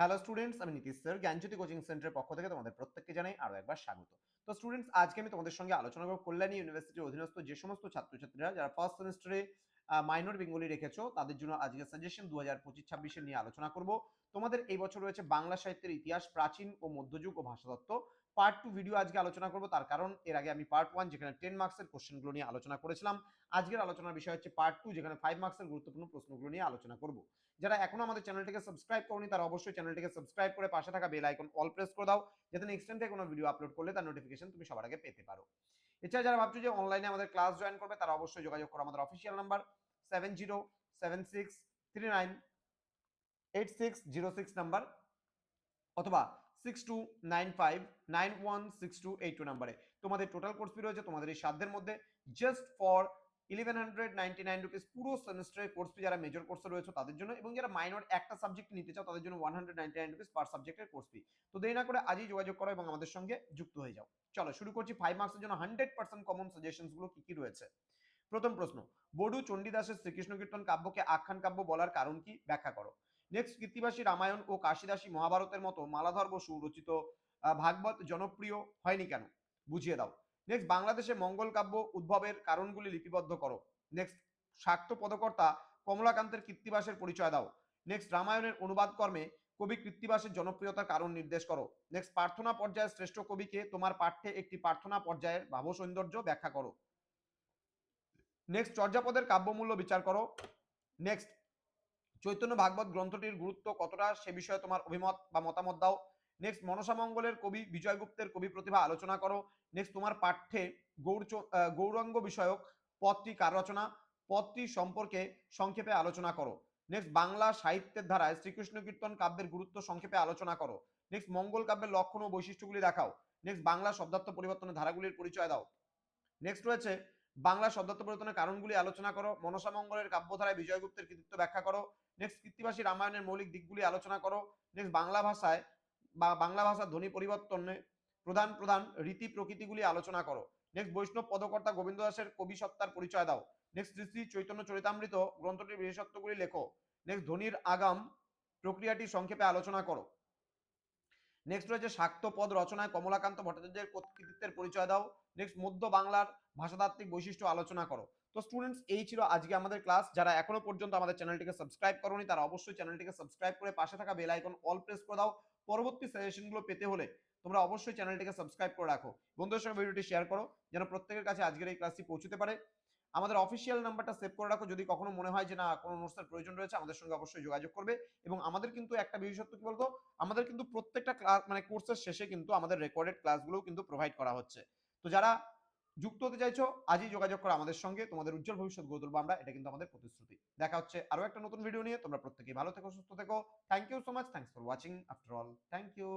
Hello students আমি Nitish sir, জ্ঞানজ্যোতি coaching সেন্টারের পক্ষ থেকে তোমাদের প্রত্যেককে জানাই আরও একবার স্বাগত। তো স্টুডেন্টস আজকে আমি তোমাদের সঙ্গে আলোচনা করব কল্যাণী ইউনিভার্সিটির অধীনস্থ যে সমস্ত ছাত্রছাত্রীরা যারা ফার্স্ট সেমিস্টারে মাইনর বেঙ্গলি রেখেছো, তাদের জন্য আজকে সাজেশন দু হাজার পঁচিশ ছাব্বিশের নিয়ে আলোচনা করব। তোমাদের এই বছর রয়েছে বাংলা সাহিত্যের ইতিহাস, প্রাচীন ও মধ্যযুগ ও ভাষাতত্ত্ব। পার্ট টু ভিডিও আজকে আলোচনা করব, তার কারণ এর আগে আমি পার্ট ওয়ান যেখানে টেন মার্কসের কোশ্চেনগুলো নিয়ে আলোচনা করেছিলাম, আজকের আলোচনার বিষয় হচ্ছে পার্ট টু যেখানে ফাইভ মার্কসের গুরুত্বপূর্ণ প্রশ্নগুলো নিয়ে আলোচনা করব। যারা এখনও আমাদের চ্যানেলটিকে সাবস্ক্রাইব করনি, তারা অবশ্যই চ্যানেলটিকে সাবস্ক্রাইব করে পাশে থাকা বেল আইকন অল প্রেস করে দাও, যাতে নেক্সট টাইম থেকে কোনো ভিডিও আপলোড করলে তার নোটিফিকেশন তুমি সবার আগে পেতে পারো। এছাড়া যারা ভাবছ যে অনলাইনে আমাদের ক্লাস জয়েন করবে, তারা অবশ্যই যোগাযোগ করো আমাদের official number seven zero seven six three nine eight six zero six number অথবা six two nine five nine one six two eight two নাম্বারে তোমাদের টোটাল কোর্স ফি রয়েছে তোমাদের এই সাধ্যের মধ্যে just for eleven hundred ninety nine rupees পুরো সেমিস্টারের কোর্স ফি যারা মেজর কোর্সে রয়েছে তাদের জন্য এবং যারা মাইনর একটা সাবজেক্ট নিতে চাও তাদের জন্য one hundred ninety nine rupees per সাবজেক্টের কোর্স ফি তো দেরি না করে আজই যোগাযোগ করো এবং আমাদের সঙ্গে যুক্ত হয়ে যাও। চলো শুরু করছি ফাইভ মার্কসের জন্য হান্ড্রেড পার্সেন্ট কমন সাজেশনসগুলো কি কি রয়েছে? প্রথম প্রশ্ন, বড়ু চণ্ডীদাসের শ্রীকৃষ্ণ কীর্তন কাব্যকে আখ্যান কাব্য বলার কারণ কি? ব্যাখ্যা করো। নেক্সট কৃত্তিবাসী রামায়ণ ও কাশিদাসী মহাভারতের মতো মালাধর বসু রচিত ভাগবত জনপ্রিয় হয়নি কেন? বুঝিয়ে দাও। নেক্সট বাংলাদেশে মঙ্গল কাব্য উদ্ভবের কারণগুলি লিপিবদ্ধ করো। নেক্সট শাক্ত পদকর্তা কমলাকান্তের কৃত্তিবাসের পরিচয় দাও। নেক্সট রামায়ণের অনুবাদ কর্মে কবি কৃত্তিবাসের জনপ্রিয়তার কারণ নির্দেশ করো। নেক্সট প্রার্থনা পর্যায়ের শ্রেষ্ঠ কবিকে তোমার পাঠ্যে একটি প্রার্থনা পর্যায়ের ভাব সৌন্দর্য ব্যাখ্যা করো। নেক্সট চর্যাপদের কাব্যমূল্য বিচার করো। নেক্সট চৈতন্য ভাগবত গ্রন্থটির গুরুত্ব কতটা সে বিষয়ে তোমার অভিমত বা মতামত দাও। নেক্সট মনসামঙ্গলের কবি বিজয়গুপ্তের কবি প্রতিভা আলোচনা করো। নেক্সট তোমার পাঠ্যে গৌর গৌরাঙ্গ বিষয়ক পদটি কার রচনা? পদটি সম্পর্কে সংক্ষেপে আলোচনা করো। নেক্সট বাংলা সাহিত্যের ধারায় শ্রীকৃষ্ণ কীর্তন কাব্যের গুরুত্ব সংক্ষেপে আলোচনা করো। নেক্সট মঙ্গল কাব্যের লক্ষণ ও বৈশিষ্ট্যগুলি দেখাও। নেক্সট বাংলা শব্দার্থ পরিবর্তনের ধারাগুলির পরিচয় দাও। নেক্সট রয়েছে, বাংলা শব্দার্থ পরিবর্তনের কারণগুলি আলোচনা করো। মনসামঙ্গলের কাব্যধারায় বিজয়গুপ্তের কৃতিত্ব ব্যাখ্যা করো। নেক্সট কৃত্তিবাসী রামায়ণের মৌলিক দিকগুলি আলোচনা করো। নেক্সট বাংলা ভাষায় বা বাংলা ভাষার ধ্বনি পরিবর্তনে প্রধান প্রধান রীতি প্রকৃতিগুলি আলোচনা করো। নেক্সট বৈষ্ণব পদকর্তা গোবিন্দ দাসের কবি সত্তার পরিচয় দাও। নেক্সট শ্রী চৈতন্য চরিতামৃত গ্রন্থটির বিশেষত্বগুলি লেখো। নেক্সট ধ্বনির আগাম প্রক্রিয়াটি সংক্ষেপে আলোচনা করো। নেক্সট রয়েছে শাক্ত পদ রচনায় কমলাকান্ত ভট্টাচার্যের কর্তৃত্বের পরিচয় দাও। নেক্সট মধ্য বাংলার ভাষাতাত্ত্বিক বৈশিষ্ট্য আলোচনা করো। তো স্টুডেন্টস এই ছিল আজকে আমাদের ক্লাস যারা এখনও পর্যন্ত আমাদের চ্যানেলটিকে সাবস্ক্রাইব করোনি, তারা অবশ্যই চ্যানেলটিকে সাবস্ক্রাইব করে পাশে থাকা বেল আইকন অল প্রেস করে দাও। পরবর্তী সাজেশনগুলো পেতে হলে তোমরা অবশ্যই চ্যানেলটিকে সাবস্ক্রাইব করে রাখো। বন্ধুদের সঙ্গে ভিডিওটি শেয়ার করো, যেন প্রত্যেকের কাছে আজকের এই ক্লাসটি পৌঁছতে পারে। আমাদের অফিসিয়াল নাম্বারটা সেভ করে রাখো। যদি কখনো মনে হয় যে না, কোনো নোটসের প্রয়োজন রয়েছে, আমাদের সঙ্গে অবশ্যই যোগাযোগ করবে। এবং আমাদের কিন্তু একটা বিশেষত্ব কি বলতো? আমাদের কিন্তু প্রত্যেকটা ক্লাস মানে কোর্সের শেষে কিন্তু আমাদের রেকর্ডেড ক্লাসগুলোও কিন্তু প্রোভাইড করা হচ্ছে। তো যারা যুক্ত হতে চাইছো, আজই যোগাযোগ করো আমাদের সঙ্গে। তোমাদের উজ্জ্বল ভবিষ্যৎ গড়ে তুলবো আমরা। এটা কিন্তু আমাদের প্রতিশ্রুতি। দেখা হচ্ছে আরও একটা নতুন ভিডিও নিয়ে। তোমরা প্রত্যেকেই ভালো থেকো, সুস্থ থেকো। Thank you so much thanks for watching after all thank you